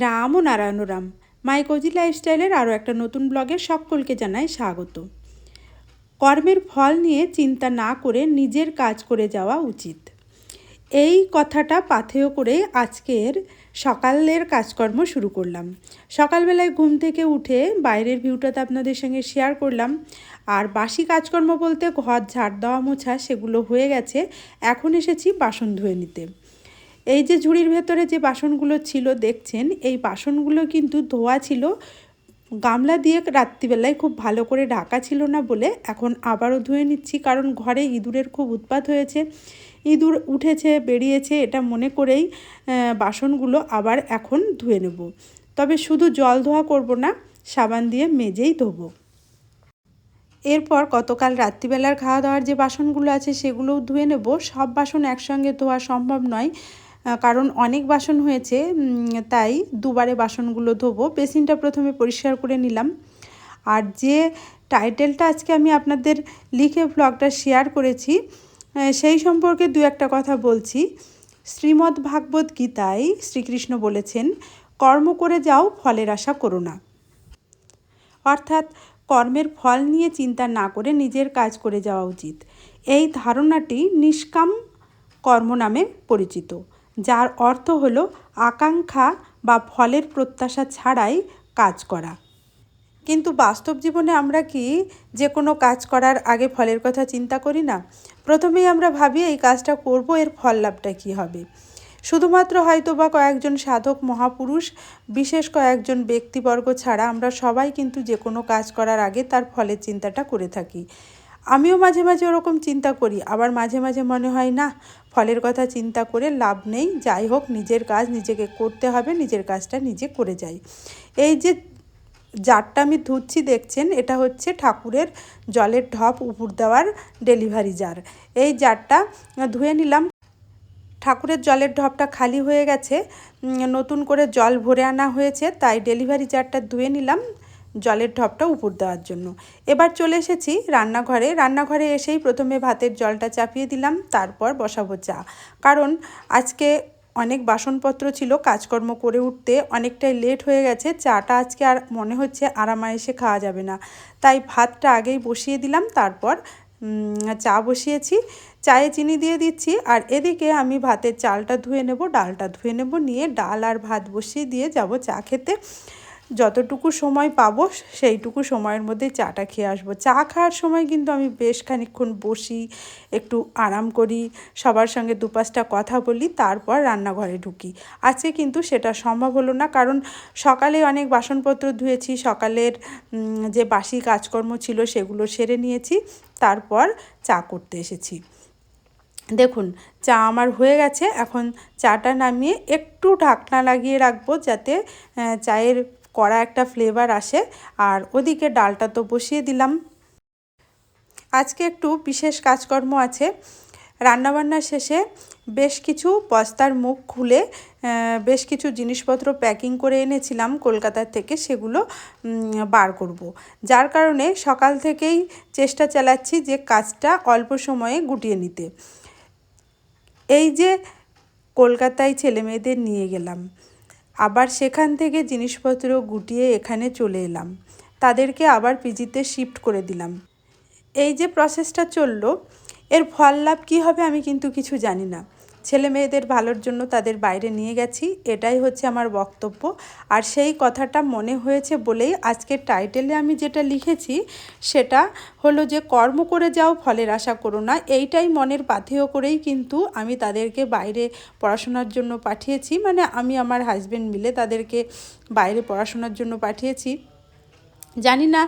রাম ও Narayan Ram my cozy লাইফস্টাইলের আরও একটা নতুন ব্লগে সকলকে জানাই স্বাগত। কর্মের ফল নিয়ে চিন্তা না করে নিজের কাজ করে যাওয়া উচিত। এই কথাটা পাথেয় করে আজকের সকালের কাজকর্ম শুরু করলাম। সকালবেলায় ঘুম থেকে উঠে বাইরের ভিউটাতে আপনাদের সঙ্গে শেয়ার করলাম। আর বাসি কাজকর্ম বলতে ঘর ঝাড় দেওয়া মোছা সেগুলো হয়ে গেছে। এখন এসেছি বাসন ধুয়ে নিতে। এই যে ঝুড়ির ভেতরে যে বাসনগুলো ছিল, দেখছেন? এই বাসনগুলো কিন্তু ধোয়া ছিল। গামলা দিয়ে রাত্রিবেলায় খুব ভালো করে ঢাকা ছিল না বলে এখন আবারও ধুয়ে নিচ্ছি, কারণ ঘরে ইঁদুরের খুব উৎপাত হয়েছে। ইঁদুর উঠেছে, বেরিয়েছে, এটা মনে করেই বাসনগুলো আবার এখন ধুয়ে নেব। তবে শুধু জল ধোয়া করব না, সাবান দিয়ে মেজেই ধোবো। এরপর গতকাল রাত্রিবেলার খাওয়া দাওয়ার যে বাসনগুলো আছে, সেগুলোও ধুয়ে নেব। সব বাসন একসঙ্গে ধোয়া সম্ভব নয়। কারণ অনেক বাসন হয়েছে তাই দুবারে বাসনগুলো ধোবো। বেসিনটা প্রথমে পরিষ্কার করে নিলাম। আর যে টাইটেলটা আজকে আমি আপনাদের লিখে ব্লগটা শেয়ার করেছি সেই সম্পর্কে দু একটা কথা বলছি। শ্রীমদ্ ভাগবত গীতায় শ্রীকৃষ্ণ বলেছেন, কর্ম করে যাও, ফলের আশা করো না। অর্থাৎ কর্মের ফল নিয়ে চিন্তা না করে নিজের কাজ করে যাওয়া উচিত। এই ধারণাটি নিষ্কাম কর্ম নামে পরিচিত। যার অর্থ হল আকাঙ্ক্ষা বা ফলের প্রত্যাশা ছাড়াই কাজ করা। কিন্তু বাস্তব জীবনে আমরা কি যে কোনো কাজ করার আগে ফলের কথা চিন্তা করি না? প্রথমেই আমরা ভাবি এই কাজটা করব, এর ফল লাভটা কী হবে? শুধুমাত্র হয়তো বা কয়েকজন সাধক মহাপুরুষ, বিশেষ কয়েকজন ব্যক্তিবর্গ ছাড়া আমরা সবাই কিন্তু যে কোনো কাজ করার আগে তার ফলের চিন্তাটা করে থাকি। আমিও মাঝে মাঝে ওরকম চিন্তা করি। আবার মাঝে মাঝে মনে হয়, না, ফলের কথা চিন্তা করে লাভ নেই। যাই হোক, নিজের কাজ নিজেকে করতে হবে, নিজের কাজটা নিজে করে যাই। এই যে জারটা আমি ধুচ্ছি, দেখছেন? এটা হচ্ছে ঠাকুরের জলের ঢপ উপর দেওয়ার ডেলিভারি জার। এই জারটা ধুয়ে নিলাম। ঠাকুরের জলের ঢপটা খালি হয়ে গেছে। নতুন করে জল ভরে আনা হয়েছে, তাই ডেলিভারি জারটা ধুয়ে নিলাম। জলের ঢপটা উপর দেওয়ার জন্য। এবার চলে এসেছি রান্নাঘরে। রান্নাঘরে এসেই প্রথমে ভাতের জলটা চাপিয়ে দিলাম, তারপর বসাবো চা। কারণ আজকে অনেক বাসনপত্র ছিল, কাজকর্ম করে উঠতে অনেকটাই লেট হয়ে গেছে। চাটা আজকে আর মনে হচ্ছে আরামায়েসে খাওয়া যাবে না। তাই ভাতটা আগেই বসিয়ে দিলাম, তারপর চা বসিয়েছি। চায়ে চিনি দিয়ে দিচ্ছি, আর এদিকে আমি ভাতের চালটা ধুয়ে নেব, ডালটা ধুয়ে নেব, নিয়ে ডাল আর ভাত বসিয়ে দিয়ে যাব চা খেতে। যতটুকু সময় পাবো, সেইটুকু সময়ের মধ্যে চাটা খেয়ে আসব। চা খাওয়ার সময় কিন্তু আমি বেশ খানিক্ষণ বসি, একটু আরাম করি, সবার সঙ্গে দুপাশটা কথা বলি, তারপর রান্নাঘরে ঢুকি। আজকে কিন্তু সেটা সম্ভব হলো না, কারণ সকালে অনেক বাসনপত্র ধুয়েছি, সকালের যে বাসি কাজকর্ম ছিল সেগুলো সেরে নিয়েছি, তারপর চা করতে এসেছি। দেখুন, চা আমার হয়ে গেছে, এখন চাটা নামিয়ে একটু ঢাকনা লাগিয়ে রাখব, যাতে চায়ের কড়া একটা ফ্লেভার আসে, আর ওদিকে ডালটা তো বসিয়ে দিলাম। আজকে একটু বিশেষ কাজকর্ম আছে। রান্নাবান্না শেষে বেশ কিছু বস্তার মুখ খুলে বেশ কিছু জিনিসপত্র প্যাকিং করে এনেছিলাম কলকাতার থেকে, সেগুলো বার করব। যার কারণে সকাল থেকেই চেষ্টা চালাচ্ছি যে কাজটা অল্প সময়ে গুটিয়ে নিতে। এই যে কলকাতায় ছেলে মেয়েদের নিয়ে গেলাম। আবার সেখান থেকে জিনিসপত্র গুটিয়ে এখানে চলে এলাম। তাদেরকে আবার পিজিতে শিফট করে দিলাম। এই যে প্রসেসটা চলল, এর ফল লাভ কী হবে আমি কিন্তু কিছু জানি না। ছেলে মেয়েদের ভালোর জন্য তাদের বাইরে নিয়ে গেছি, এটাই হচ্ছে আমার বক্তব্য। আর সেই কথাটা মনে হয়েছে বলেই আজকের টাইটেলে আমি যেটা লিখেছি, সেটা হলো যে কর্ম করে যাও, ফলের আশা করো না। এইটাই মনের পাথেয় করেই কিন্তু আমি তাদেরকে বাইরে পড়াশোনার জন্য পাঠিয়েছি। মানে আমি আমার হাজব্যান্ড মিলে তাদেরকে বাইরে পড়াশোনার জন্য পাঠিয়েছি। জানি না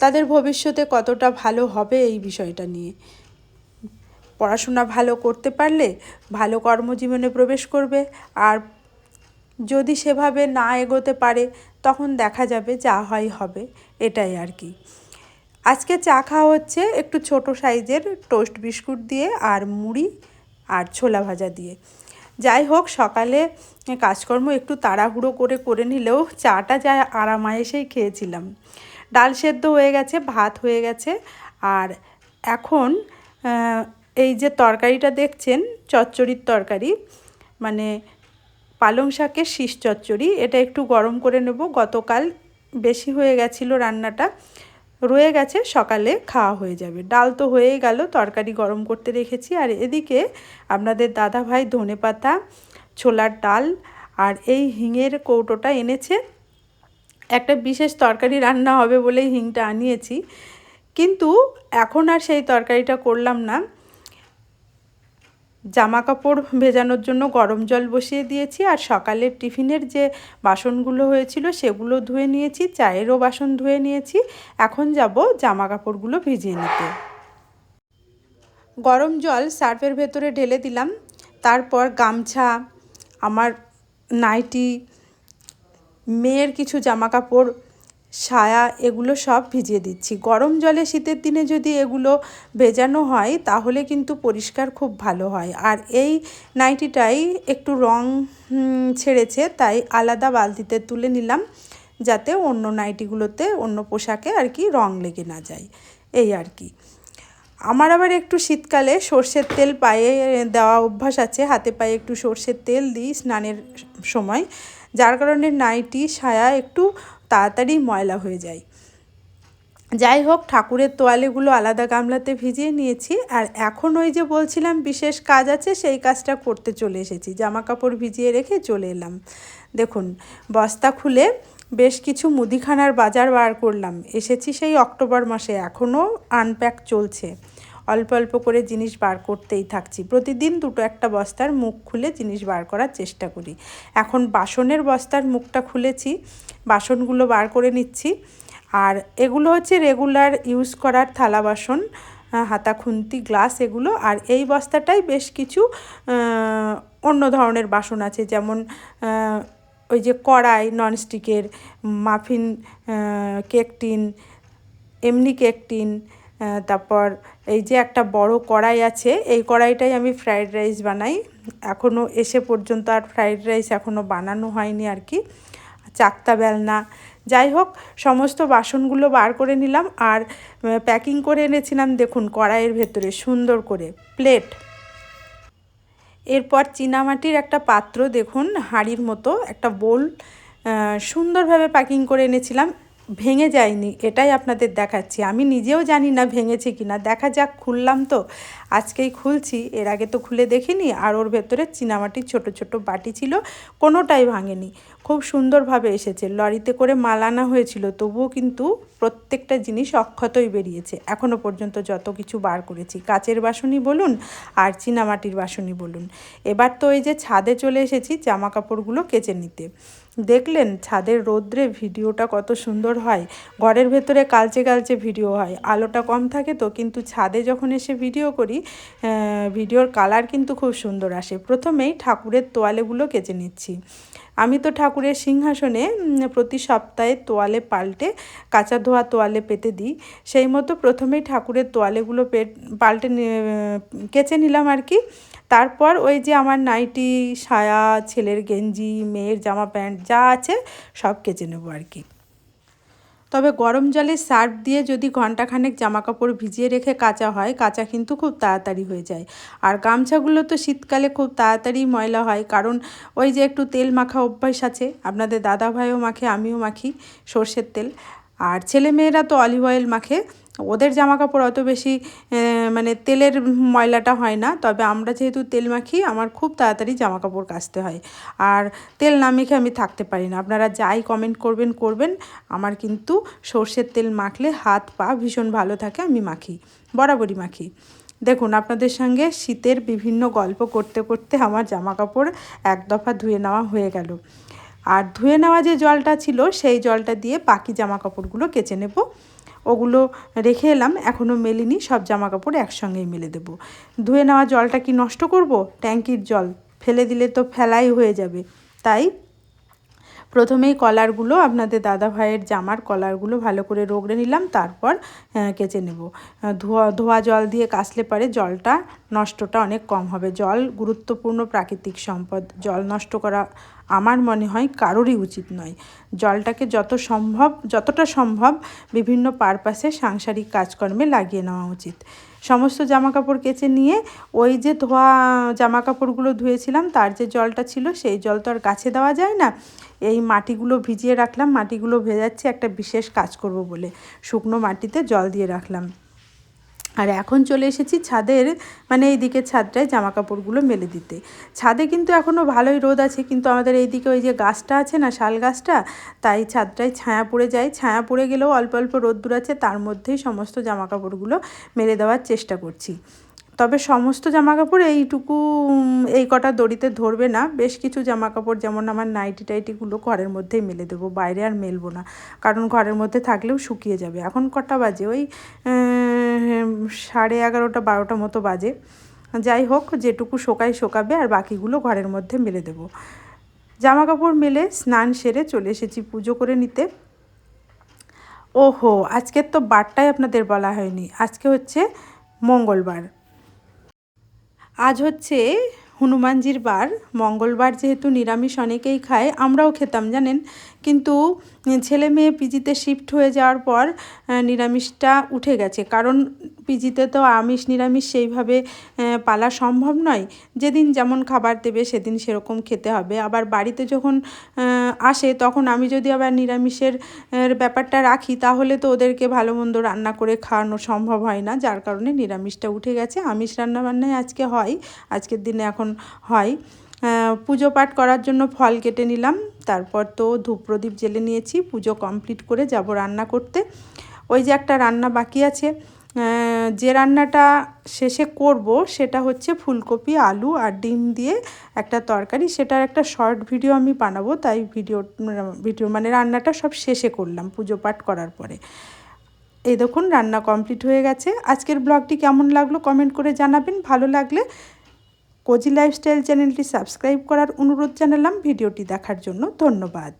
তাদের ভবিষ্যতে কতটা ভালো হবে এই বিষয়টা নিয়ে। পড়াশোনা ভালো করতে পারলে ভালো কর্মজীবনে প্রবেশ করবে। আর যদি সেভাবে না এগোতে পারে, তখন দেখা যাবে যা হয় হবে, এটাই আর কি। আজকে চা খাওয়া হচ্ছে একটু ছোট সাইজের টোস্ট বিস্কুট দিয়ে আর মুড়ি আর ছোলা ভাজা দিয়ে। যাই হোক, সকালে কাজকর্ম একটু তাড়াহুড়ো করে করে নিলেও চাটা যা আরামায়েসেই খেয়েছিলাম। ডাল সেদ্ধ হয়ে গেছে, ভাত হয়ে গেছে। আর এখন এই যে তরকারিটা দেখছেন, চচ্চড়ির তরকারি মানে পালং শাকের শীষ চচ্চড়ি, এটা একটু গরম করে নেব। গতকাল বেশি হয়ে গেছিল রান্নাটা, রয়ে গেছে, সকালে খাওয়া হয়ে যাবে। ডাল তো হয়েই গেল, তরকারি গরম করতে রেখেছি। আর এদিকে আপনাদের দাদা ভাই ধনে পাতা, ছোলার ডাল আর এই হিঙের কৌটোটা এনেছে। একটা বিশেষ তরকারি রান্না হবে বলেই হিংটা আনিয়েছি। কিন্তু এখন আর সেই তরকারিটা করলাম না। জামা কাপড় ভেজানোর জন্য গরম জল বসিয়ে দিয়েছি আর সকালের টিফিনের যে বাসনগুলো হয়েছিল সেগুলো ধুয়ে নিয়েছি, চায়েরও বাসন ধুয়ে নিয়েছি। এখন যাব জামা কাপড়গুলো ভিজিয়ে নিতে। গরম জল সার্ফের ভেতরে ঢেলে দিলাম। তারপর গামছা, আমার নাইটি, মেয়ের কিছু জামা কাপড় সায়া, এগুলো সব ভিজিয়ে দিচ্ছি। গরম জলে শীতের দিনে যদি এগুলো ভেজানো হয়, তাহলে কিন্তু পরিষ্কার খুব ভালো হয়। আর এই নাইটিটাই একটু রং ছেড়েছে, তাই আলাদা বালতিতে তুলে নিলাম, যাতে অন্য নাইটিগুলোতে, অন্য পোশাকে আর কি রং লেগে না যায়। এই আর কি। আমার আবার একটু শীতকালে সর্ষের তেল পায়ে দেওয়া অভ্যাস আছে। হাতে পায়ে একটু সর্ষের তেল দিই স্নানের সময়। যার কারণে নাইটি, সায়া একটু তাড়াতাড়ি ময়লা হয়ে যায়। যাই হোক, ঠাকুরের তোয়ালেগুলো আলাদা গামলাতে ভিজিয়ে নিয়েছি আর এখন ওই যে বলছিলাম বিশেষ কাজ আছে, সেই কাজটা করতে চলে এসেছি। জামা কাপড় ভিজিয়ে রেখে চলে এলাম। দেখুন, বস্তা খুলে বেশ কিছু মুদিখানার বাজার বার করলাম। এসেছি সেই অক্টোবর মাসে, এখনও আনপ্যাক চলছে। অল্প অল্প করে জিনিস বার করতেই থাকছি। প্রতিদিন দুটো একটা বস্তার মুখ খুলে জিনিস বার করার চেষ্টা করি। এখন বাসনের বস্তার মুখটা খুলেছি, বাসনগুলো বার করে নিচ্ছি। আর এগুলো হচ্ছে রেগুলার ইউজ করার থালা বাসন হাতা, খুন্তি, গ্লাস এগুলো। আর এই বস্তাটাই বেশ কিছু অন্য ধরনের বাসন আছে। যেমন ওই যে কড়াই ননস্টিকের মাফিন কেক টিন এমনি কেক টিন তারপর এই যে একটা বড় কড়াই আছে, এই কড়াইটাই আমি ফ্রাইড রাইস বানাই। এখনও এসে পর্যন্ত আর ফ্রাইড রাইস এখনও বানানো হয়নি আর কি। চাকতা বেলনা। যাই হোক, সমস্ত বাসনগুলো বার করে নিলাম আর প্যাকিং করে এনেছিলাম, দেখুন কড়াইয়ের ভেতরে সুন্দর করে। প্লেট এরপর চীনামাটির একটা পাত্র, দেখুন হাঁড়ির মতো, একটা বোল সুন্দরভাবে প্যাকিং করে এনেছিলাম। ভেঙে যায়নি, এটাই আপনাদের দেখাচ্ছি। আমি নিজেও জানি না ভেঙেছে কি না দেখা যাক খুললাম তো। আজকেই খুলছি, এর আগে তো খুলে দেখিনি, আর ওর ভেতরে চীনামাটির ছোট ছোট বাটি ছিল, কোনোটাই ভাঙেনি। খুব সুন্দরভাবে এসেছে, লরিতে করে মাল আনা হয়েছিল, তবুও কিন্তু প্রত্যেকটা জিনিস অক্ষতই বেরিয়েছে। এখনও পর্যন্ত যত কিছু বার করেছি, কাচের বাসনই বলুন আর চীনামাটির বাসনই বলুন। এবার তো ওই যে ছাদে চলে এসেছি জামা কাপড়গুলো কেচে নিতে। দেখলেন ছাদের রোদ্রে ভিডিওটা কত সুন্দর হয়। ঘরের ভেতরে কালচে কালচে ভিডিও হয়। আলোটা কম থাকে তো, কিন্তু ছাদে যখন এসে ভিডিও করি ভিডিওর কালার কিন্তু খুব সুন্দর আসে। প্রথমেই ঠাকুরের তোয়ালেগুলো কেচে নিচ্ছি। আমি তো ঠাকুরের সিংহাসনে প্রতি সপ্তাহে তোয়ালে পাল্টে, কাঁচা ধোয়া তোয়ালে পেতে দিই। সেই মতো প্রথমেই ঠাকুরের তোয়ালেগুলো পেট, পাল্টে কেচে নিলাম আর কি। তারপর ওই যে আমার নাইটি, সায়া, ছেলের গেঞ্জি, মেয়ের জামা প্যান্ট, যা আছে সব কেচে নেব আর কি। তবে গরম জলে সার্ফ দিয়ে যদি ঘন্টাখানেক জামা কাপড় ভিজিয়ে রেখে কাচা হয়, কাঁচা কিন্তু খুব তাড়াতাড়ি হয়ে যায়। আর গামছাগুলো তো শীতকালে খুব তাড়াতাড়ি ময়লা হয়, কারণ ওই যে একটু তেল মাখা অভ্যাস আছে, আপনাদের দাদা ভাইও মাখে, আমিও মাখি সর্ষের তেল। আর ছেলে মেয়েরা তো অলিভ অয়েল মাখে, ওদের জামা কাপড় অত বেশি মানে তেলের ময়লাটা হয় না, তবে আমরা যেহেতু তেল মাখি, আমার খুব তাড়াতাড়ি জামা কাপড় কাচতে হয়। আর তেল না মেখে আমি থাকতে পারি না। আপনারা যাই কমেন্ট করবেন করবেন, আমার কিন্তু সর্ষের তেল মাখলে হাত পা ভীষণ ভালো থাকে, আমি মাখি, বরাবরই মাখি। দেখুন, আপনাদের সঙ্গে শীতের বিভিন্ন গল্প করতে করতে আমার জামা কাপড় এক দফা ধুয়ে নেওয়া হয়ে গেল। আর ধুয়ে নেওয়া যে জলটা ছিল, সেই জলটা দিয়ে বাকি জামা কাপড়গুলো কেচে নেব। ওগুলো রেখে এলাম, এখনও মেলিনি, সব জামা কাপড় একসঙ্গেই মেলে দেবো। ধুয়ে নেওয়া জলটা কি নষ্ট করব? ট্যাঙ্কির জল, ফেলে দিলে তো ফেলাই হয়ে যাবে। তাই প্রথমেই কলারগুলো আপনাদের দাদা ভাইয়ের জামার কলারগুলো ভালো করে রোগড়ে নিলাম, তারপর কেচে নেব। ধোয়া ধোয়া জল দিয়ে কাচলে পারে জলটা নষ্টটা অনেক কম হবে। জল গুরুত্বপূর্ণ প্রাকৃতিক সম্পদ। জল নষ্ট করা আমার মনে হয় কারোরই উচিত নয়। জলটাকে যত সম্ভব, যতটা সম্ভব বিভিন্ন পারপাসে সাংসারিক কাজকর্মে লাগিয়ে নেওয়া উচিত। সমস্ত জামা কাপড় কেচে নিয়ে ওই যে ধোয়া জামা কাপড়গুলো ধুয়েছিলাম, তার যে জলটা ছিল, সেই জল তো আর গাছে দেওয়া যায় না। এই মাটিগুলো ভিজিয়ে রাখলাম, মাটিগুলো ভেজাচ্ছি, একটা বিশেষ কাজ করব বলে শুকনো মাটিতে জল দিয়ে রাখলাম। আর এখন চলে এসেছি ছাদের মানে এই দিকের ছাদটায় জামা কাপড়গুলো মেলে দিতে। ছাদে কিন্তু এখনও ভালোই রোদ আছে, কিন্তু আমাদের এইদিকে ওই যে গাছটা আছে না, শাল গাছটা, তাই ছাদটায় ছায়া পড়ে যায়। ছায়া পড়ে গেলেও অল্প অল্প রোদ্দুর আছে, তার মধ্যেই সমস্ত জামা কাপড়গুলো মেলে দেওয়ার চেষ্টা করছি। তবে সমস্ত জামা কাপড় এইটুকু এই কটা দড়িতে ধরবে না। বেশ কিছু জামা কাপড় যেমন আমার নাইটি টাইটিগুলো ঘরের মধ্যেই মেলে দেবো, বাইরে আর মেলবো না। কারণ ঘরের মধ্যে থাকলেও শুকিয়ে যাবে। এখন কটা বাজে? ওই সাড়ে এগারোটা, বারোটা মতো বাজে। যাই হোক, যেটুকু শোকায় শোকাবে আর বাকিগুলো ঘরের মধ্যে মেলে দেবো। জামা কাপড় মেলে, স্নান সেরে চলে এসেছি পুজো করে নিতে। ওহো, আজকের তো বারটাই আপনাদের বলা হয়নি। আজকে হচ্ছে মঙ্গলবার। আজ হচ্ছে হনুমানজির বার। মঙ্গলবার যেহেতু নিরামিষ অনেকেই খায়, আমরাও খেতাম, জানেন? কিন্তু ছেলে মেয়ে পিজিতে শিফট হয়ে যাওয়ার পর নিরামিষটা উঠে গেছে। কারণ পিজিতে তো আমিষ, নিরামিষ সেইভাবে পালা সম্ভব নয়। যেদিন যেমন খাবার দেবে, সেদিন সেরকম খেতে হবে। আবার বাড়িতে যখন আসে, তখন আমি যদি আবার নিরামিষের ব্যাপারটা রাখি, তাহলে তো ওদেরকে ভালো মন্দ রান্না করে খাওয়ানো সম্ভব হয় না। যার কারণে নিরামিষটা উঠে গেছে। আমিষ রান্নাবান্নাই আজকে হয়, আজকের দিনে এখন হয়। পুজো পাঠ করার জন্য ফল কেটে নিলাম। তারপর তো ধূপ প্রদীপ জেলে নিয়েছি। পুজো কমপ্লিট করে যাব রান্না করতে। ওই যে একটা রান্না বাকি আছে। যে রান্নাটা শেষে করব সেটা হচ্ছে ফুলকপি, আলু আর ডিম দিয়ে একটা তরকারি। সেটার একটা শর্ট ভিডিও আমি বানাবো, তাই ভিডিও ভিডিও মানে রান্নাটা সব শেষে করলাম পুজো পাঠ করার পরে। এই দেখুন, রান্না কমপ্লিট হয়ে গেছে। আজকের ব্লগটি কেমন লাগল কমেন্ট করে জানাবেন। ভালো লাগলে কোজি লাইফস্টাইল চ্যানেলটি সাবস্ক্রাইব করার অনুরোধ জানালাম। ভিডিওটি দেখার জন্য ধন্যবাদ।